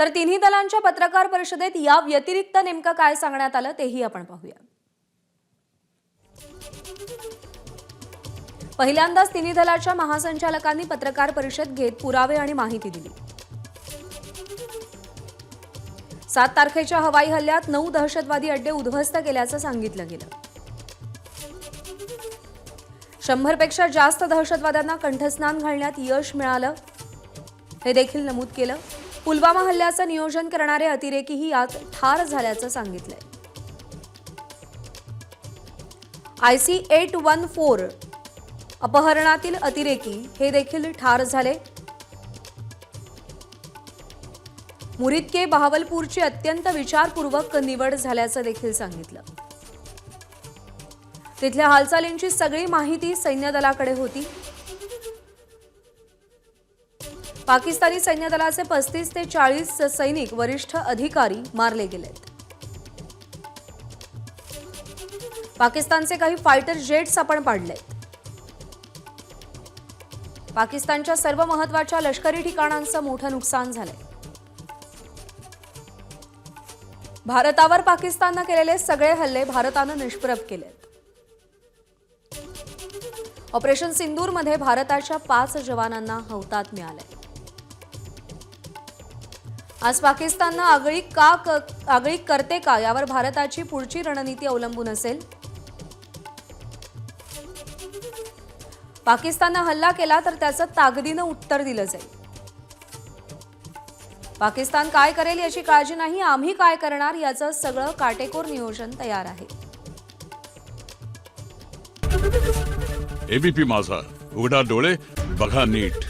तर तिन्ही दलांच्या पत्रकार परिषदेत या व्यतिरिक्त नेमकं काय सांगण्यात आलं तेही आपण पाहूया. पहिल्यांदाच तिन्ही दलाच्या महासंचालकांनी पत्रकार परिषद घेत पुरावे आणि माहिती दिली. सात तारखेच्या हवाई हल्ल्यात नऊ दहशतवादी अड्डे उद्ध्वस्त केल्याचं सांगितलं गेलं. शंभरपेक्षा जास्त दहशतवाद्यांना कंठस्नान घालण्यात यश मिळालं हे देखील नमूद केलं. पुलवामा हल्ल्याचं नियोजन करणारे अतिरेकीही यात ठार झाल्याचं सांगितलंय. I C eight one four अपहरणातील अतिरेकी हे देखील ठार झाले. मुरिदके बहावलपूरची अत्यंत विचारपूर्वक निवड झाल्याचं देखील सांगितलं. तिथल्या हालचालींची सगळी माहिती सैन्य दलाकडे होती. पाकिस्तानी सैन्य दलाचे पस्तीस ते चाळीस सैनिक वरिष्ठ अधिकारी मारले गेलेत. पाकिस्तानचे काही फायटर जेट्स आपण पाडलेत. पाकिस्तानच्या सर्व महत्त्वाच्या लष्करी ठिकाणांचं मोठं नुकसान झालंय. भारतावर पाकिस्ताननं केलेले सगळे हल्ले भारतानं निष्प्रभ केलेत. ऑपरेशन सिंदूरमध्ये भारताच्या पाच जवानांना हौतात मिळाले आज पाकिस्ताननं आगळी का आगळी करते का यावर भारताची पुढची रणनीती अवलंबून असेल? पाकिस्ताननं हल्ला केला तर त्याचं ताकदीनं उत्तर दिलं जाईल. पाकिस्तान काय करेल याची काळजी नाही आम्ही काय करणार याचं सगळं काटेकोर नियोजन तयार आहे. एबीपी माझा उघडा डोळे बघा नीट.